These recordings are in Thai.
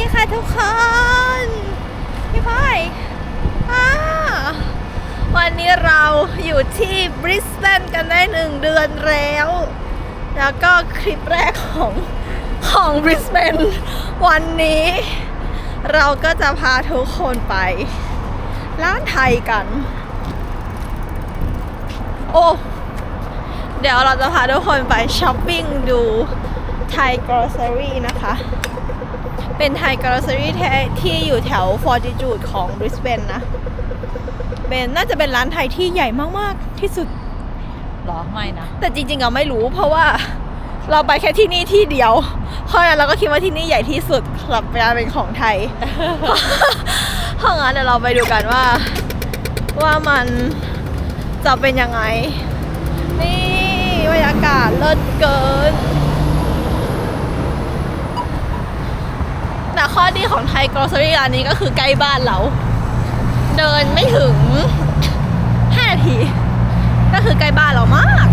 ดีค่ะทุกคน พี่พลอยวันนี้เราอยู่ที่บริสเบนกันได้หนึ่งเดือนแล้ว แล้วก็คลิปแรกของของบริสเบนวันนี้ เราก็จะพาทุกคนไป ร้านไทยกัน โอ้เดี๋ยวเราจะพาทุกคนไปช้อปปิ้งดูไทยกรอสเซอรี่นะคะ เป็นไทยกรอสเซอรี่ที่อยู่แถวฟอร์ติจูดของบริสเบนนะเป็นน่าจะเป็นร้านไทยที่ใหญ่มากๆที่สุด หรอไม่นะ แต่จริงๆเราไม่รู้เพราะว่าเราไปแค่ที่นี่ที่เดียวเพราะฉะนั้นเราก็คิดว่าที่นี่ใหญ่ที่สุดสำหรับการเป็นของไทยเพราะงั้นเดี๋ยวเราไปดูกันว่า ว่ามันจะเป็นยังไง นี่บรรยากาศเลิศเกิน แต่ ข้อดีของไทยกรอสเซอรี่ร้านนี้ก็คือใกล้บ้านเรา เดินไม่ถึง 5 นาที ก็คือใกล้บ้านเรามาก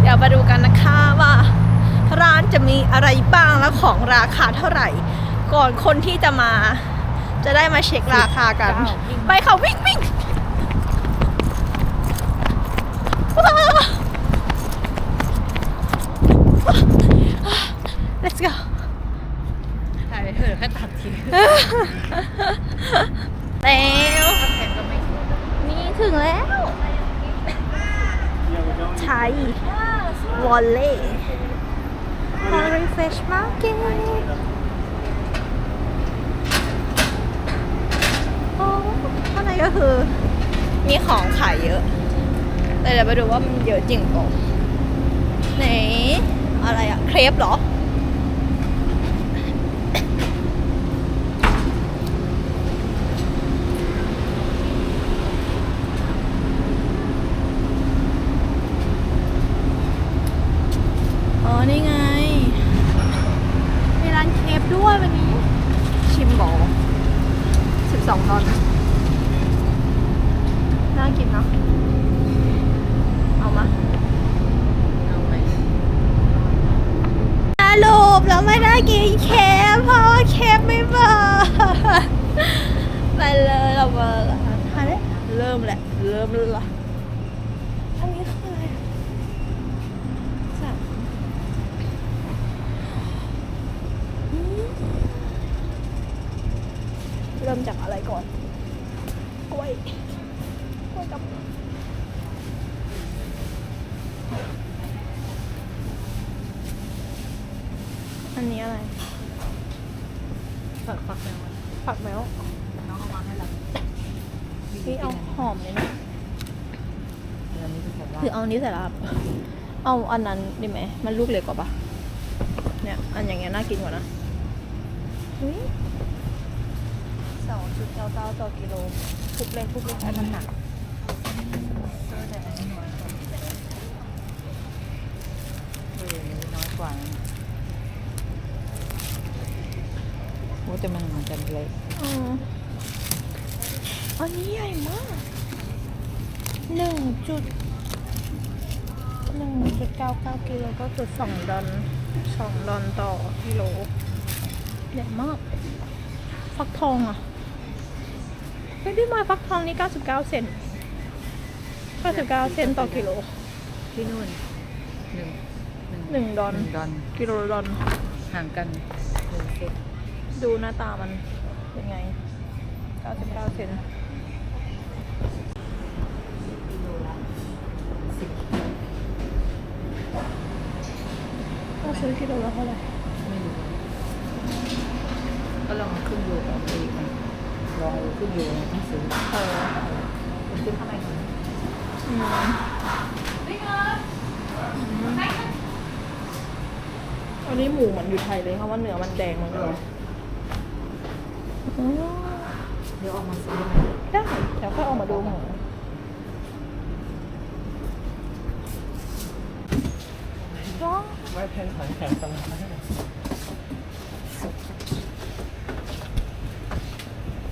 เดี๋ยวมาดูกันนะคะว่า ร้านจะมีอะไรบ้างและของราคาเท่าไหร่ ก่อนคนที่จะมา จะได้มาเช็คราคากัน ไปค่ะวิ่งวิ่ง let's go ถ่ายไปเถอะแค่ตัดทีแล้วแพงก็ไม่คุ้มนี่ถึงแล้วไทยวอลเล่ฮอลลีเฟชมาร์เก็ตโอ้ข้างในก็คือ มีของขายเยอะ แต่เดี๋ยวไปดูว่ามันเยอะจริงเปล่าไหนอะไรอะเครปเหรออ๋อ นี่ไง มีร้านเคฟด้วยวันนี้ ชิมบอสิบสองดอลน่ากินเนาะ เอามา เอาไหม สรุปเราไม่ได้กินเคฟเพราะว่าเคฟไม่เปิดไปเลยเรามาละอันนี้เริ่มแหละ เริ่มเลยละอันนี้คืออะไรสามอืมเริ่มจากอะไรก่อน กล้วย กล้วยกับ อันนี้อะไร ฝักฝักแมวอะ ผักแมว น้องเอามาให้เรา พี่เอาหอมเลยนะ เดี๋ยวนี้เป็น แบบว่าคือเอาอันนี้ใส่ละครับ เอาอันนั้นดีไหม มันลูกเล็กกว่าปะเนี่ย อันอย่างเงี้ยน่ากินกว่านะอุ๊ยสองจุดเก้าเก้าต่อกิโลทุกเล็กทุกเล็กให้มันหนักเออแต่อันนี้น้อยกว่าเอออันนี้น้อยกว่านะโอ้แต่มันเหมือนกันเลยอืมอันนี้ใหญ่มากหนึ่งจุด หนึ่งจุดเก้าเก้ากิโลก็จุดสองดอลสองดอลต่อกิโลใหญ่มาก ฟักทองอะเฮ้ยพี่มายฟักทองนี่เก้าสิบเก้าเซนต์เก้าสิบเก้าเซนต์ต่อกิโล ที่นู่นหนึ่งหนึ่งดอลหนึ่งดอน กิโลดอลห่างกันหนึ่งเซนดูหน้าตามันเป็นไงเก้าสิบเก้าเซนต์ สิบ ถ้า ซื้อกิโลละเท่าไหร่ไม่รู้ก็ลองขึ้นอยู่กับอีกมันลองขึ้นอยู่ในหนังสือเออขึ้นข้างในก่อนอืมอันนี้หมูเหมือนอยู่ไทยเลยเพราะว่าเนื้อมันแดงมันเลยอ๋อเดี๋ยวออกมาซื้อไหมได้เดี๋ยวค่อยออกมาดูหมูว้าว ไม่แพงขายแข็งตลาด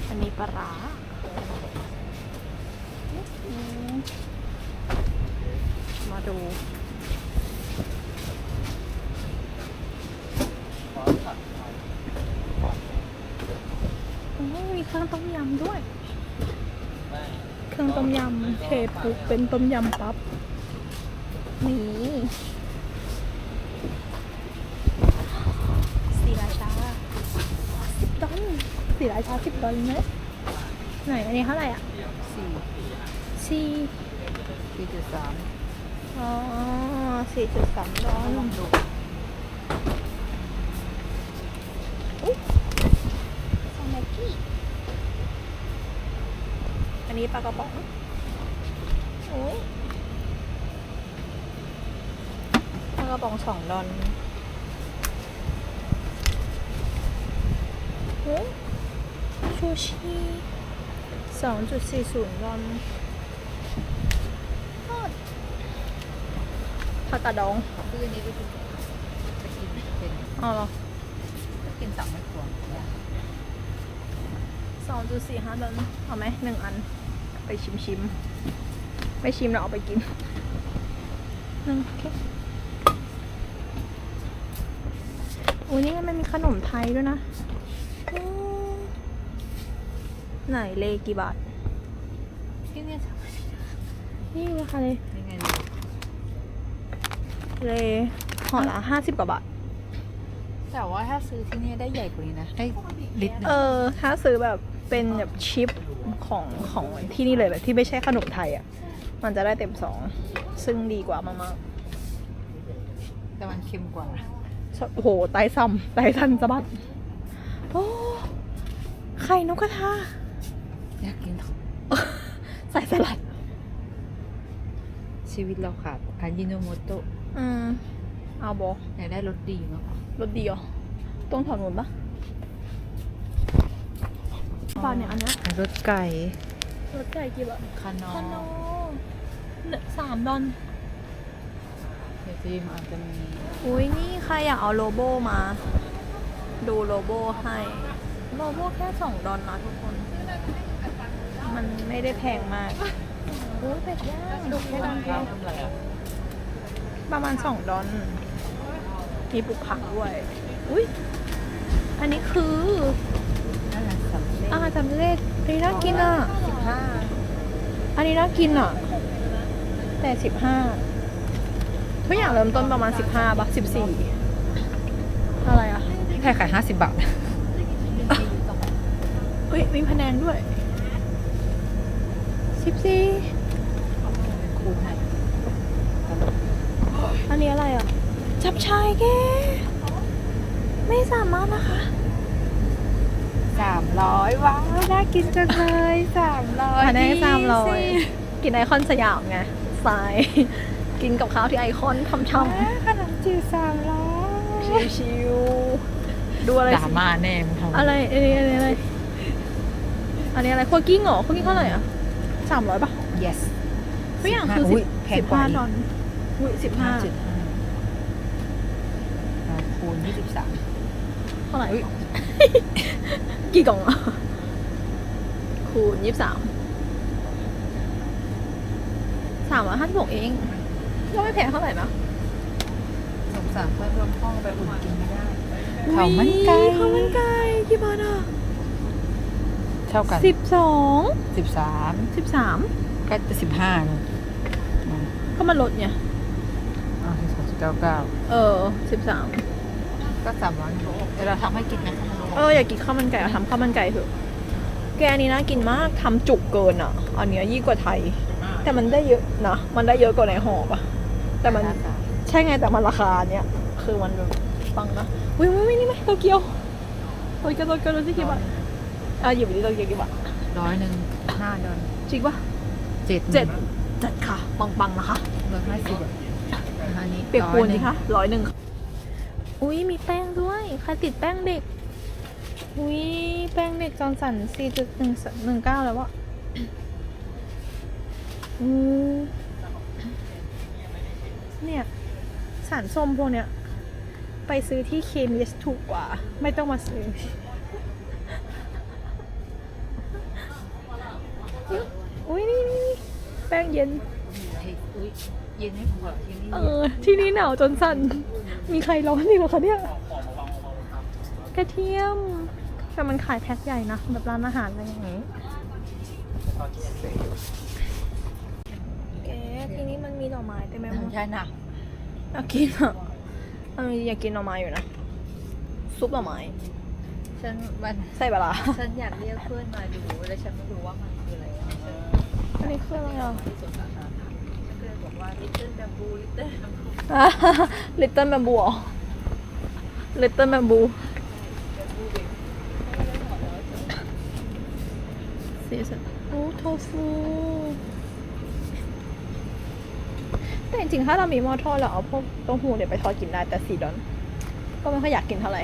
อันนี้ปลาร้ามมาดูขอผัดไทยเครื่องต้มยำด้วย เครื่องต้มยำเทปุ๊บเป็นต้มยำปั๊บ นี่สีราชาสิบดอลสี ราชาสิบดอลไหมไหนอันนี้เท่าไหร่อะสี่สี่สี่จุดสามอ๋อสี่จุดสามดอลลองดูซาแม็กกี้อันนี้ปลากระป๋องโอ้ยปลากระป๋องสองดอลโอ้ ชูชีสองจุดสี่ศูนย์ดอลทอดผักกาดดองซื้ออันนี้ไปกินไปกินเป็นเอเหรอกินสามไม่ควรสองจุดสี่ห้าดอลเอาไหมหนึ่งอัน ไปชิมชิมไม่ชิมแล้วเอาไปกินหนึ่งโอเคอุ้ยนี่มันมีขนมไทยด้วยนะอืม ไหนเลกี่บาท ที่เนี่ยนี่ราคาเลยยังไงเลห่อละห้าสิบกว่าบาท แต่ว่าถ้าซื้อที่เนี่ยได้ใหญ่กว่านี้นะ ได้ลิตรหนึงเออ ถ้าซื้อแบบเป็นแบบชิปของของที่นี่เลยแบบที่ไม่ใช่ขนมไทยอะ มันจะได้เต็มสอง ซึ่งดีกว่ามากแต่มันเค็มกว่า ๆโอ้โหไตซ้ำไตทันสะบัด โอ้ ไข่นกกระทา อยากกินใส่สลัด ชีวิตเราขาดอายิโนโมโตะอืมเอาบออยากได้รสดีมากกว่ารถดีเหรอตรงแถวนู้นปะบาทเนี่ยอันเนี้ยรสไก่รถไก่กี่บาทคานอคอนโนเนี่ยสามดอนเดี๋ยวจีมอาจจะมีอุ้ยนี่ใครอยากเอาโลโบมา ดูโลโบให้ โลโบแค่สองดอลนะทุกคน มันไม่ได้แพงมากโอ้ยเป็ดย่างดูแค่ดอนเดียวทำอะไรอะประมาณสองดอลมีปลูกผักด้วย อุ้ยอันนี้คือนั่นแหละสำเร็จอาหารสำเร็จอันนี้น่ากินอะสิบห้าอันนี้น่ากินอะ แต่สิบห้าทุกอย่างเริ่มต้นประมาณสิบห้าบาทสิบสี่อะไรอะแค่ขายห้าสิบบาทเฮ้ยมีพะแนงด้วย สิบสี่คูณให้อันนี้อะไรอะ จับชายแก ไม่สามารถนะคะสามร้อยว้าวน่ากินจังเลยสามร้อยพะแนงสามร้อยกินไอคอนสยามไงสายกินกับข้าวที่ไอคอนทำช่ขนมจีบสามร้อยำชิวๆดูอะไรด่าสิมาแน่มึงทำอะไรอันนี้อันนี้อะไรอันนี้อะไรคั่วกิ้งเหรอคั่วกิ้งเท่าไหร่อะ สามร้อยป่ะ yes ทุกอย่างคืออุ๊สิยบแพงสิบกว่าห้าอีกดอลอุ้ยสิบห้าจุดห้าคูณยี่สิบสามเท่าไหร่อุ๊ยกี่กล่องอะคูณยี่สิบสามสามร้อยห้าสิบหกเองก็ไม่แพงเท่าไหร่นะสงสารเพื่อนร่วมห้องไปอุ่นกินไม่ได้ข้าวมันไก่อุ๊ยข้าวมันไก่กี่บาทอะ เท่ากันสิบสองสิบสามสิบสามก็จะสิบห้าเลยก็มันลดไงอ่าสองสิบเก้าเก้าเออสิบสามก็สามร้อยเดี๋ยวเราทำให้กินนะเอออยากกินข้าวมันไก่อะทำข้าวมันไก่เถอะ แกอันนี้น่ากินมากทำจุกเกินอะอันเนี้ยยิ่งกว่าไทย แต่มันได้เยอะนะมันได้เยอะกว่าในห่อปะแต่มันใช่ไงแต่มันราคาเนี้ยคือมันแบบฟังนะอุ้ยไม่ไม่นี่ไหมโตเกียวโตเกียวโตเกียวดูสิกี่บาท อะหยิบไปดิโตเกียวกี่บาทร้อยหนึ่งห้าดอลจริงปะเจ็ดเจ็ดเจ็ดค่ะ ปังๆนะคะร้อยห้าสิบอะอันนี้เปียกปูนร้อหสิงคะร้อยหนึ่งค่ะอุ้ยมีแป้งด้วยใครติดแป้งเด็กอุ้ยแป้งเด็กจอร์นสันสี่จุดหนึ่งหนึ่งเก้าแล้ววะอืมเนี่ยสารส้มพวกเนี้ย ไปซื้อที่เคมีสถูกกว่า ไม่ต้องมาซื้อ อุ้ยนี่นี่นี่แป้งเย็นเฮ้ยอุ๊ยเย็นให้ผัวที่นี่เออ ที่นี่หนาวจนสั่น มีใครร้อนอีกเหรอคะเนี่ย กระเทียมแต่มันขายแพ็คใหญ่นะแบบร้านอาหารอะไรอย่างนี้แกทีนี้มันมีหน่อไม้เต็มไปหมดใช่นะอยากกินอะเอออยากกินหน่อไม้อยู่นะ ซุปหน่อไม้ฉันมันใส่ปลาร้าฉันอยากเรียกเพื่อนมาดูแล้วฉันไม่รู้ว่ามันคืออะไรฉัน อันนี้คืออะไรอะที่สวนสาธารณะฉันก็เลยบอกว่า little bamboo little bamboo ลิตเติ้ลแบมบูอ๋อลิตเติ้ลแบมบูสีสันโอ้โทฟูแต่จริงๆ ถ้าเรามีหม้อทอดเราเอาพวกเต้าหู้เนี่ยไปทอดกินได้แต่สีดอน ก็ไม่ค่อยอยากกินเท่าไหร่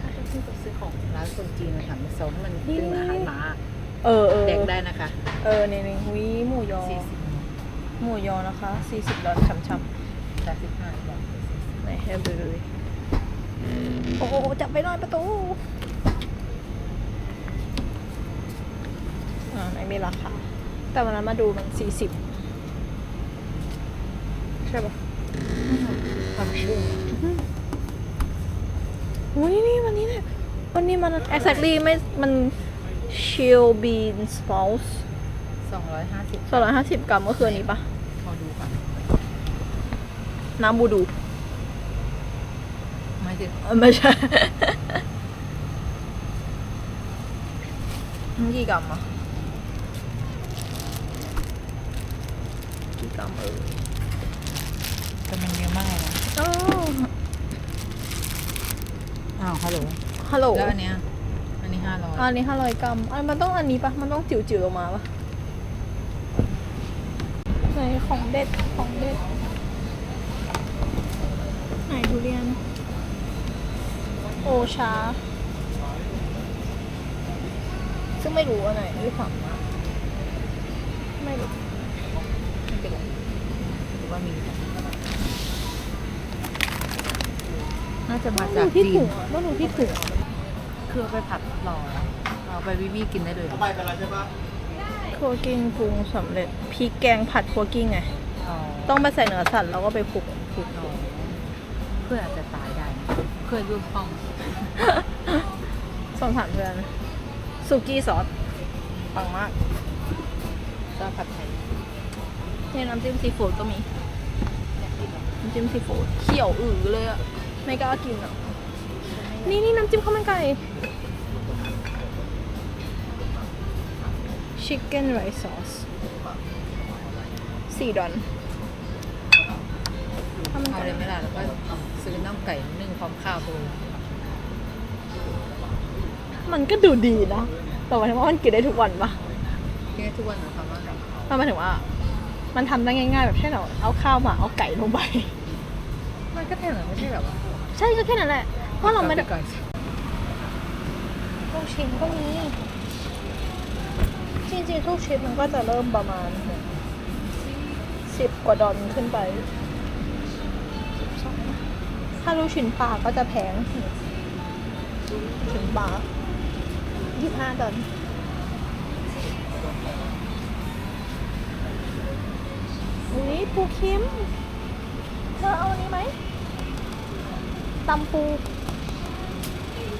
ถ้าที่ไปซื้อของร้านคนจีนมาทำมาซ้อมมันนี่เป็นอาหารหมา เออเออแดกได้นะคะ เออนี่นี่หุยหมูยอ สี่สิบหมูยอนะคะ40ดอลช้ำๆแปดสิบห้าบาทไหนให้ดูเลยโอ้โหจับไปหน่อยประตูอ่าไม่มีราคาแต่วันนั้นมาดูมันสี่สิบใช่ปะความชื่อโอ้ยนี่วันนี้เนี่ยวันนี้มัน exactly ไม่มัน chill beans sprouts สองร้อยห้าสิบสองร้อยห้าสิบกรัมก็คืออันนี้ปะพอดูค่ะน้ำบูดูไม่ถึงเออไม่ใช่มันกี่กรัมอะกี่กรัมเออแต่มันเยอะมากเลยนะอ้าวอ้าวฮัลโหลฮัลโหลแล้วอันเนี้ยอั นนี้ห้าร้อยอันนี้ห้าร้อยกรัมอันมันต้องอันนี้ปะมันต้องจิ๋วๆออกมาปะไหนของเด็ดของเด็ด ไหนทุเรียน โอชา ซึ่งไม่รู้อันไหนด้วยซ้ำไม่รู้ไม่เป็นไรหรือว่ามีน่าจะมาต้จาอกงดูที่จีถุนงอะต้องดูที่ถุงอะ คือเอาไปผัดหล่อเอาไปวิวีกินได้เลยครัวกิ้งปรุงสำเร็จพริกแกงผัดครัวกิ้งไงอ๋อต้องไปใส่เนื้อสัตว์แล้วก็ไปคลุกคลุกอ๋อเพื่อนอาจจะตายได้นะเพื่อนร่วมห้องสงสารเพื่อนสุกี้ซอสปังมากก็ผัดไทยนี่น้ำจิ้มซีฟู้ดก็มี น้ำจิ้มซีฟู้ดเขียวอือเลยอะไม่กล้ากินอะ นี่นี่น้ำจิ้มข้าวมันไก่ chicken rice sauce สี่ดอนข้าวมันเอาไก่เลยไหมล่ะแล้วก็ซื้อน่องไก่นึ่งพร้อมข้าวไปเลยมันก็ดูดีนะ แต่หมายถึงว่ามันกินได้ทุกวันปะกินได้ทุกวันนะคำว่ามันหมายถึงว่า มันทำได้ง่ายๆ แบบแค่เราเอาข้าวมาเอาไก่ลงไป มันก็แค่นั้นไม่ใช่แบบว่า ใช่ก็แค่นั้นแหละ เพราะเราไม่ได้ก่อนลูกชิ้นก็มี จริงๆทุกชิ้นมันก็จะเริ่มประมาณสิบกว่าดอลขึ้นไป12ถ้าลูกชิ้นปลาก็จะแพงชิ้นปลายี่ห้าดอลอุ้ยปูเค็มเธอเอาอันนี้ไหมตำปู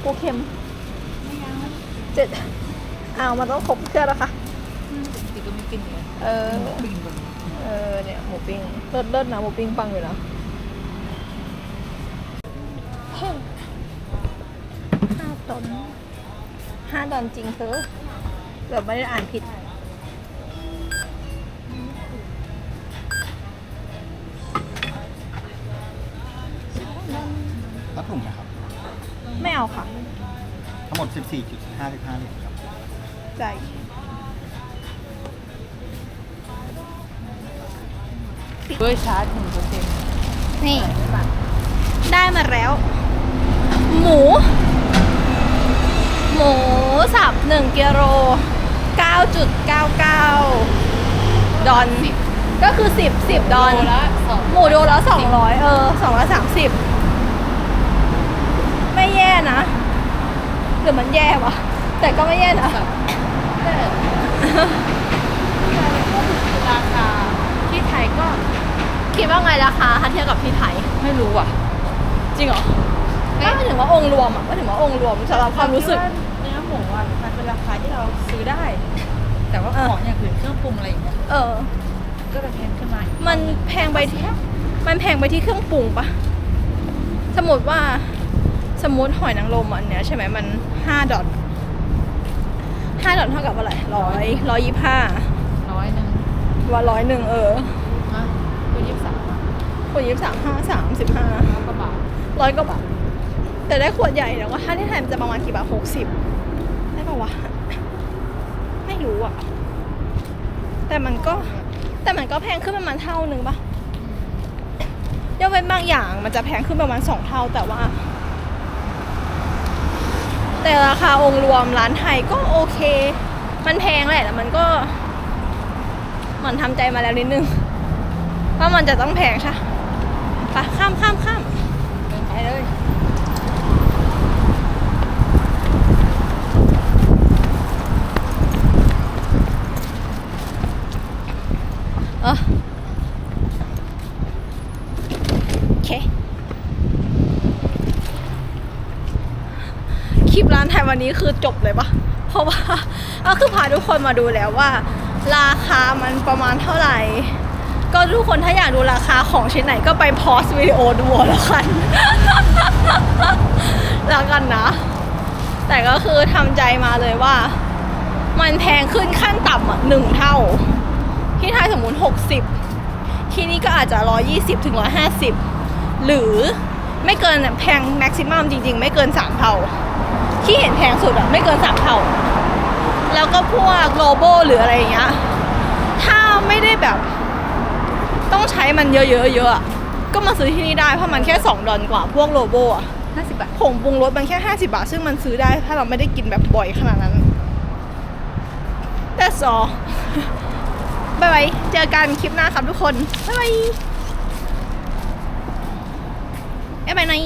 ปูเค็มเจ็ดอ้าวมันต้องครบเครื่องแล้วค่ะจริงก็ไม่กินเลยเออปิ้งบนเออเนี่ยหมูปิ้งเลิศเลิศนะหมูปิ้งปังอยู่นะเฮ้ยห้าตอนห้าตอนจริงเธอเดี๋ยวไม่ได้อ่านผิดรับถุงนะครับ ไม่เอาค่ะ ทั้งหมด 14.55ลิตร5ลิตรครับ ใจายด้วยชาร์จหนึ่งเปอร์เซ็นต์นี่ ได้มาแล้ว หมู หมูสับหนึ่งกิโล9.99 ดอน ก็คือ 10 10ดอนละสองหมูโดละสองร้อยเออสองร้อ ยสามสิบไม่แย่นะหรือมันแย่วะแต่ก็ไม่แย่นะราคาที่ไทยก็คิดว่าไงราคาถ้าเทียบกับที่ไทยไม่รู้อะ จริงเหรอถ้าถึงว่าองค์รวมอะก็ถึงว่าองค์รวมสำหรับความรู้สึกดเนื้อหมูอะมันเป็นราคาที่เราซื้อได้ แต่ว่าเออของอย่างอื่นเครื่องปรุงอะไรอย่างเงี้ยเออ ก็จะแพงขึ้นมาอีกมันแพงไปที่มันแพงไปที่เครื่องปรุงปะสมมติว่า สมมติหอยนางรมอันเนี้ยใช่ไหมมันห้าดอทห้าดอทเท่ากับอะไรร้อยร้อยยี่ห้าน้อยหนึงว่าร้อยหนึ่งเออนะคือยี่สิบสามคนยี่สามห้าสามสิบห้าร้อยกว่าบาทร้อยกว่าบาทแต่ได้ขวดใหญ่แล้วก็ถ้าที่ไทยมันจะประมาณกี่บาทหกสิบได้ปะวะไม่รู้อะ แต่มันก็แต่มันก็แพงขึ้นประมาณเท่านึงปะยกเว้นบางอย่างมันจะแพงขึ้นประมาณสองเท่าแต่ว่า แต่ราคาองค์รวมร้านไทยก็โอเค มันแพงแหละแต่มันก็ มันทำใจมาแล้วนิดนึงว่ามันจะต้องแพงใช่ปะข้ามข้ามข้ามไปเลยเออโอเค ลิปร้านไทยวันนี้คือจบเลยปะเพราะว่าก็คือพาทุกคนมาดูแล้วว่า ราคามันประมาณเท่าไหร่ ก็ทุกคนถ้าอยากดูราคาของชิ้นไหนก็ไปพอสวิดีโอดูแล้วกันแล้วกันนะ แต่ก็คือทำใจมาเลยว่า มันแพงขึ้นขั้นต่ำอะหนึ่งเท่า ที่ไทยสมมุติ 60 ที่นี่ก็อาจจะ 120ถึง150 หรือไม่เกินแพงแม็กซิมัมจริง ๆ ไม่เกิน 3 เท่า ที่เห็นแพงสุดอะไม่เกิน3เท่า แล้วก็พวกโลโบหรืออะไรอย่างเงี้ย ถ้าไม่ได้แบบ ต้องใช้มันเยอะๆเยอะอะก็มาซื้อที่นี่ได้เพราะมันแค่ 2 ดอลกว่าพวกโลโบอะห้าสิบบาทผงปรุงรสมันแค่ 50 บาท ซึ่งมันซื้อได้ถ้าเราไม่ได้กินแบบบ่อยขนาดนั้น That's all บายบายเจอกันคลิปหน้าครับทุกคน บ๊ายบาย บ๊ายบายนาย